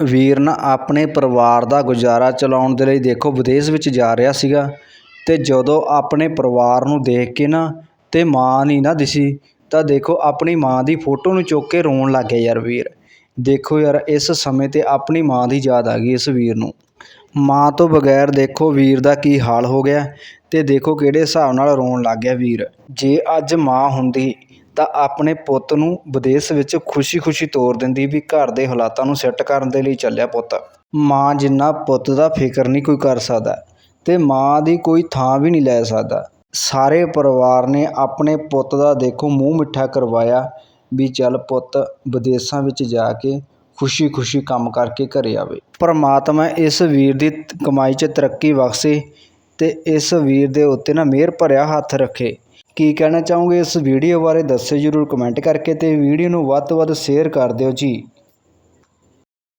ਵੀਰ ਨਾ ਆਪਣੇ ਪਰਿਵਾਰ ਦਾ ਗੁਜ਼ਾਰਾ ਚਲਾਉਣ ਦੇ ਲਈ ਦੇਖੋ ਵਿਦੇਸ਼ ਵਿੱਚ ਜਾ ਰਿਹਾ ਸੀਗਾ ਅਤੇ ਜਦੋਂ ਆਪਣੇ ਪਰਿਵਾਰ ਨੂੰ ਦੇਖ ਕੇ ਨਾ ਤੇ ਮਾਂ ਨਹੀਂ ਨਾ ਦਿਸੀ, ਤਾਂ ਦੇਖੋ ਆਪਣੀ ਮਾਂ ਦੀ ਫੋਟੋ ਨੂੰ ਚੁੱਕ ਕੇ ਰੋਣ ਲੱਗ ਗਿਆ ਯਾਰ ਵੀਰ। ਦੇਖੋ ਯਾਰ ਇਸ ਸਮੇਂ ਤੇ ਆਪਣੀ ਮਾਂ ਦੀ ਯਾਦ ਆ ਗਈ ਇਸ ਵੀਰ ਨੂੰ। ਮਾਂ ਤੋਂ ਬਗੈਰ ਦੇਖੋ ਵੀਰ ਦਾ ਕੀ ਹਾਲ ਹੋ ਗਿਆ ਤੇ ਦੇਖੋ ਕਿਹੜੇ ਹਿਸਾਬ ਨਾਲ ਰੋਣ ਲੱਗ ਗਿਆ ਵੀਰ। ਜੇ ਅੱਜ ਮਾਂ ਹੁੰਦੀ, ਤਾਂ ਆਪਣੇ ਪੁੱਤ ਨੂੰ ਵਿਦੇਸ਼ ਵਿੱਚ ਖੁਸ਼ੀ-ਖੁਸ਼ੀ ਤੋਰ ਦਿੰਦੀ ਵੀ ਘਰ ਦੇ ਹਾਲਾਤਾਂ ਨੂੰ ਸੈੱਟ ਕਰਨ ਦੇ ਲਈ ਚੱਲਿਆ ਪੁੱਤ। ਮਾਂ ਜਿੰਨਾ ਪੁੱਤ ਦਾ ਫਿਕਰ ਨਹੀਂ ਕੋਈ ਕਰ ਸਕਦਾ, ਤੇ ਮਾਂ ਦੀ ਕੋਈ ਥਾਂ ਵੀ ਨਹੀਂ ਲੈ ਸਕਦਾ। ਸਾਰੇ ਪਰਿਵਾਰ ਨੇ ਆਪਣੇ ਪੁੱਤ ਦਾ ਦੇਖੋ ਮੂੰਹ ਮਿੱਠਾ ਕਰਵਾਇਆ ਵੀ ਚੱਲ ਪੁੱਤ ਵਿਦੇਸ਼ਾਂ ਵਿੱਚ ਜਾ ਕੇ ਖੁਸ਼ੀ-ਖੁਸ਼ੀ ਕੰਮ ਕਰਕੇ ਘਰੇ ਆਵੇ। ਪਰਮਾਤਮਾ ਇਸ ਵੀਰ ਦੀ ਕਮਾਈ 'ਚ ਤਰੱਕੀ ਬਖਸ਼ੇ ਅਤੇ ਇਸ ਵੀਰ ਦੇ ਉੱਤੇ ਨਾ ਮਿਹਰ ਭਰਿਆ ਹੱਥ ਰੱਖੇ। ਕੀ ਕਹਿਣਾ ਚਾਹੋਗੇ ਇਸ ਵੀਡੀਓ ਬਾਰੇ, ਦੱਸਿਓ ਜਰੂਰ ਕਮੈਂਟ ਕਰਕੇ ਅਤੇ ਵੀਡੀਓ ਨੂੰ ਵੱਧ ਤੋਂ ਵੱਧ ਸ਼ੇਅਰ ਕਰ ਦਿਓ ਜੀ।